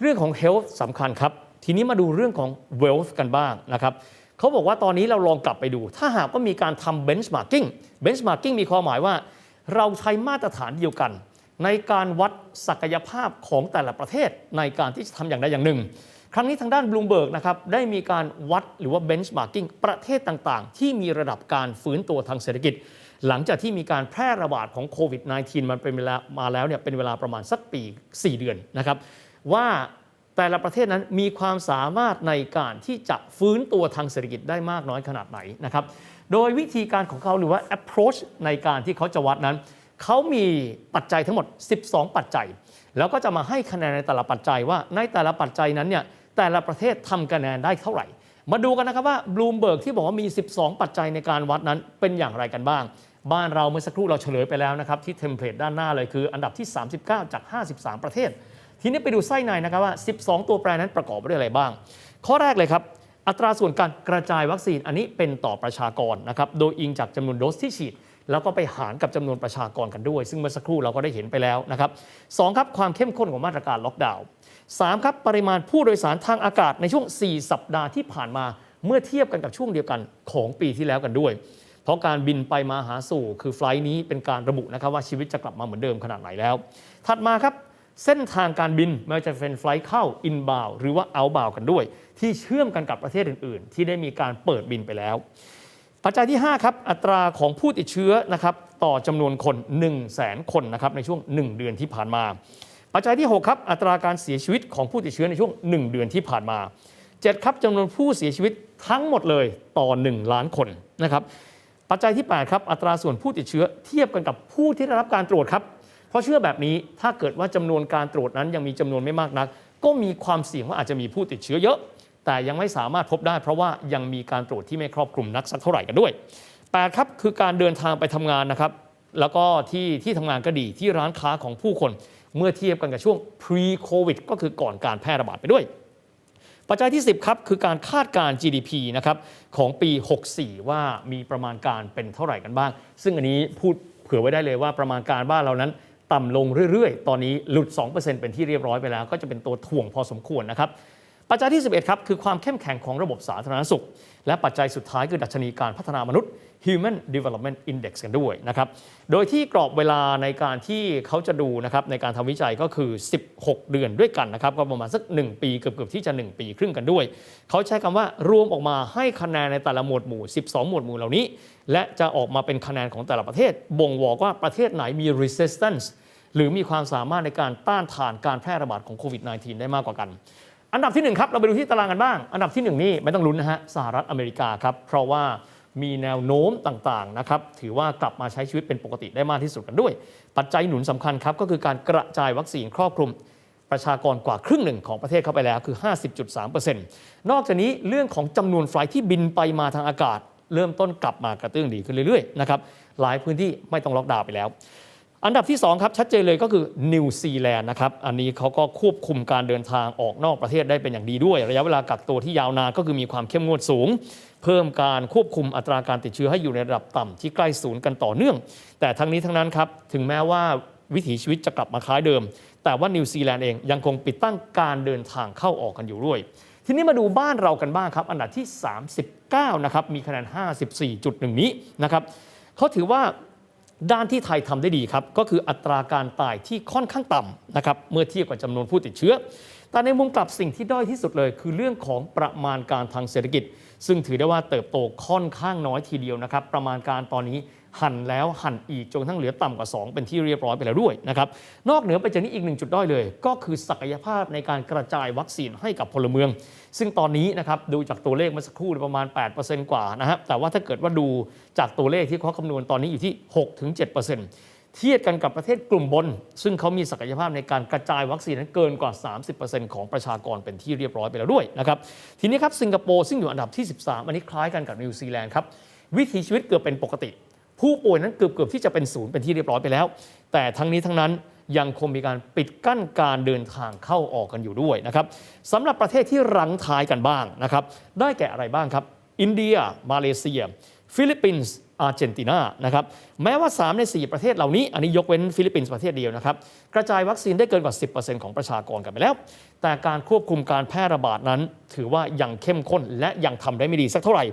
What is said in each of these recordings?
เรื่องของ health สำคัญครับ ทีนี้มาดูเรื่องของ wealth กันบ้างนะครับเขาบอกว่าตอนนี้เราลองกลับไปดู ถ้าหากว่ามีการทำ benchmarking benchmarking มีความหมายว่า เราใช้มาตรฐานเดียวกัน ในการวัดศักยภาพของแต่ละประเทศในการที่จะทำอย่างใดอย่างหนึ่ง ครั้งนี้ทางด้านบลูมเบิร์กนะครับได้มีการวัดหรือว่า benchmarking ประเทศต่างๆ ที่มีระดับการฟื้นตัวทางเศรษฐกิจ หลังจากที่มีการแพร่ระบาดของโควิด -19 มันเป็นเวลามาแล้วเนี่ยเป็นเวลาประมาณสักปี 4 เดือนนะครับ ว่าแต่ละประเทศนั้นมีความสามารถในการที่จะฟื้นตัวทางเศรษฐกิจได้มากน้อยขนาดไหนนะครับ โดยวิธีการของเขาหรือว่า approach ในการที่เขาจะวัดนั้น เขามีปัจจัยทั้งหมด 12 ปัจจัย แล้วก็จะมาให้คะแนนในแต่ละปัจจัยว่าในแต่ละปัจจัยนั้นเนี่ยแต่ละประเทศทำคะแนนได้เท่าไหร่ มาดูกันนะครับว่าบลูมเบิร์กที่บอกว่ามี 12 ปัจจัยในการวัดนั้นเป็นอย่างไรกันบ้าง บ้านเราเมื่อสักครู่เราเฉลยไปแล้วนะครับที่เทมเพลตด้านหน้าเลยคืออันดับที่ 39 จาก 53 ประเทศ ทีนี้ไปดูไส้ในนะครับว่า 12 ตัวแปรนั้นประกอบไปด้วยอะไรบ้าง ข้อแรกเลยครับ อัตราส่วนการกระจายวัคซีนอันนี้เป็นต่อประชากรนะครับโดยอิงจากจำนวนโดสที่ฉีด แล้วก็ไปหารกับจำนวนประชากรกันด้วย ซึ่งเมื่อสักครู่เราก็ได้เห็นไปแล้วนะครับสองครับความเข้มข้นของมาตรการล็อกดาวน์สามครับปริมาณผู้โดยสารทางอากาศในช่วง 4 สัปดาห์ที่ผ่านมาเมื่อเทียบกันกับช่วงเดียวกันของปีที่แล้วกันด้วย เพราะการบินไปมาหาสู่คือไฟล์นี้เป็นการระบุนะครับว่าชีวิตจะกลับมาเหมือนเดิมขนาดไหนแล้ว ถัดมาครับเส้นทางการบินไม่ว่าจะเป็นไฟล์เข้าอินบาวหรือว่าเอาบาวกันด้วย ที่เชื่อมกันกับประเทศอื่น ๆ ที่ได้มีการเปิดบินไปแล้ว ปัจจัยที่ 5 ครับ อัตราของผู้ติดเชื้อนะครับต่อจำนวนคน1 0 0 0 0แสนคนนะครับในช่วง 1 เดือนที่ผ่านมา ปัจจัยที่ 6 ครับ อัตราการเสียชีวิตของผู้ติดเชื้อในช่วง 1 เดือนที่ผ่านมา 7 ครับจำนวนผู้เสียชีวิตทั้งหมดเลยต่อ 1 ล้านคนนะครับ ปัจจัยที่ 8 ครับ อัตราส่วนผู้ติดเชื้อเทียบกันกับผู้ที่ได้รับการตรวจครับ เพราะเชื่อแบบนี้ถ้าเกิดว่าจำนวนการตรวจนั้นยังมีจำนวนไม่มากนัก ก็มีความเสี่ยงว่าอาจจะมีผู้ติดเชื้อเยอะ แต่ยังไม่สามารถพบได้ เพราะว่ายังมีการตรวจที่ไม่ครอบคลุมนักสักเท่าไหร่กันด้วย8ครับคือการเดินทางไปทำงานนะครับ แล้วก็ที่ที่ทำงานก็ดีที่ร้านค้าของผู้คน เมื่อเทียบกันกับช่วง pre covid ก็คือก่อนการแพร่ระบาดไปด้วย ปัจจัยที่ 10 ครับ คือการคาดการ GDP นะครับของปี 64 ว่ามีประมาณการเป็นเท่าไหร่กันบ้าง ซึ่งอันนี้พูดเผื่อไว้ได้เลยว่าประมาณการบ้านเรานั้นต่ำลงเรื่อยๆ ตอนนี้หลุด 2%เป็นที่เรียบร้อยไปแล้ว ก็จะเป็นตัวถ่วงพอสมควรนะครับ ปัจจัยที่ 11 ครับ คือความเข้มแข็งของระบบสาธารณสุข และปัจจัยสุดท้ายคือดัชนีการพัฒนามนุษย์ Human Development Index กันด้วยนะครับ โดยที่กรอบเวลาในการที่เขาจะดูนะครับในการทำวิจัยก็คือ 16 เดือนด้วยกันนะครับ ก็ประมาณสัก 1 ปีเกือบๆที่จะ 1 ปีครึ่งกันด้วย เขาใช้คำว่ารวมออกมาให้คะแนนในแต่ละหมวดหมู่ 12 หมวดหมู่เหล่านี้ และจะออกมาเป็นคะแนนของแต่ละประเทศ บ่งบอกว่าประเทศไหนมี resistance หรือมีความสามารถในการต้านทานการแพร่ระบาดของโควิด -19 ได้มากกว่ากัน อันดับที่ 1 ครับ เราไปดูที่ตารางกันบ้าง อันดับที่ 1 นี่ไม่ต้องลุ้นนะฮะสหรัฐอเมริกาครับ เพราะว่ามีแนวโน้มต่างๆนะครับถือว่ากลับมาใช้ชีวิตเป็นปกติได้มากที่สุดกันด้วย ปัจจัยหนุนสำคัญครับก็คือการกระจายวัคซีนครอบคลุมประชากรกว่าครึ่งหนึ่งของประเทศเข้าไปแล้วคือ 50.3%นอกจากนี้เรื่องของจำนวนไฟล์ที่บินไปมาทางอากาศ เริ่มต้นกลับมากระตื้องดีขึ้นเรื่อยๆนะครับหลายพื้นที่ไม่ต้องล็อกดาวน์ไปแล้ว อันดับที่ 2 ครับ ชัดเจนเลยก็คือนิวซีแลนด์นะครับ อันนี้เขาก็ควบคุมการเดินทางออกนอกประเทศได้เป็นอย่างดีด้วย ระยะเวลากักตัวที่ยาวนานก็คือมีความเข้มงวดสูง เพิ่มการควบคุมอัตราการติดเชื้อให้อยู่ในระดับต่ำที่ใกล้ศูนย์กันต่อเนื่อง แต่ทั้งนี้ทั้งนั้นครับถึงแม้ว่าวิถีชีวิตจะกลับมาคล้ายเดิม แต่ว่านิวซีแลนด์เองยังคงปิดตั้งการเดินทางเข้าออกกันอยู่ด้วย ทีนี้มาดูบ้านเรากันบ้างครับ อันดับที่ 39 นะครับมีคะแนน 54.1 นี้นะครับเขาถือว่า ด้านที่ไทยทำได้ดีครับ ก็คืออัตราการตายที่ค่อนข้างต่ำนะครับเมื่อเทียบกับจำนวนผู้ติดเชื้อ แต่ในมุมกลับสิ่งที่ด้อยที่สุดเลย คือเรื่องของประมาณการทางเศรษฐกิจ ซึ่งถือได้ว่าเติบโตค่อนข้างน้อยทีเดียวนะครับ ประมาณการตอนนี้ หั่นแล้วหั่นอีกจนกระทั่งเหลือต่ำกว่า 2 เป็นที่เรียบร้อยไปแล้วด้วยนะครับนอกเหนือไปจากนี้อีกหนึ่งจุดด้อยเลย ก็คือศักยภาพในการกระจายวัคซีนให้กับพลเมือง ซึ่งตอนนี้นะครับดูจากตัวเลขเมื่อสักครู่ประมาณ 8%กว่านะฮะแต่ว่าถ้าเกิดว่าดูจากตัวเลขที่เขาคำนวณตอนนี้อยู่ที่ 6-7%เทียบกันกับประเทศกลุ่มบน ซึ่งเขามีศักยภาพในการกระจายวัคซีนนั้นเกินกว่า 30%ของประชากรเป็นที่เรียบร้อยไปแล้วด้วยนะครับทีนี้ครับสิงคโปร์ซึ่งอยู่อันดับที่ 13 อันนี้คล้ายกันกับนิวซีแลนด์ครับวิถีชีวิตเกือบเป็นปกติ ผู้ป่วยนั้นเกือบเกือบที่จะเป็นศูนย์เป็นที่เรียบร้อยไปแล้ว แต่ทั้งนี้ทั้งนั้นยังคงมีการปิดกั้นการเดินทางเข้าออกกันอยู่ด้วยนะครับสำหรับประเทศที่รั้งท้ายกันบ้างนะครับ ได้แก่อะไรบ้างครับ อินเดีย มาเลเซีย ฟิลิปปินส์ อาร์เจนตินานะครับแม้ว่า 3 ใน 4 ประเทศเหล่านี้ อันนี้ยกเว้นฟิลิปปินส์ประเทศเดียวนะครับกระจายวัคซีนได้เกินกว่า 10%ของประชากรกันไปแล้ว แต่การควบคุมการแพร่ระบาดนั้น ถือว่ายังเข้มข้นและยังทำได้ไม่ดีสักเท่าไหร่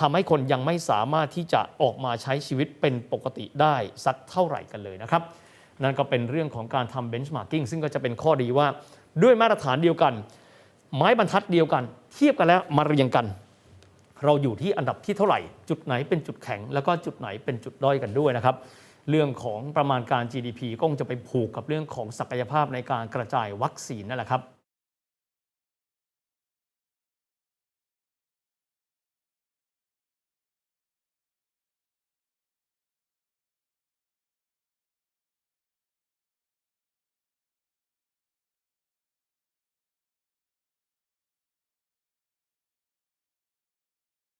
ทำให้คนยังไม่สามารถที่จะออกมาใช้ชีวิตเป็นปกติได้สักเท่าไหร่กันเลยนะครับนั่นก็เป็นเรื่องของการทำเบนช์มาร์กิ้งซึ่งก็จะเป็นข้อดีว่าด้วยมาตรฐานเดียวกัน ไม้บรรทัดเดียวกัน เทียบกันแล้วมาเรียงกัน เราอยู่ที่อันดับที่เท่าไหร่ จุดไหนเป็นจุดแข็ง แล้วก็จุดไหนเป็นจุดด้อยกันด้วยนะครับ เรื่องของประมาณการ GDP ก็คงจะไปผูกกับเรื่องของศักยภาพในการกระจายวัคซีนนั่นแหละครับ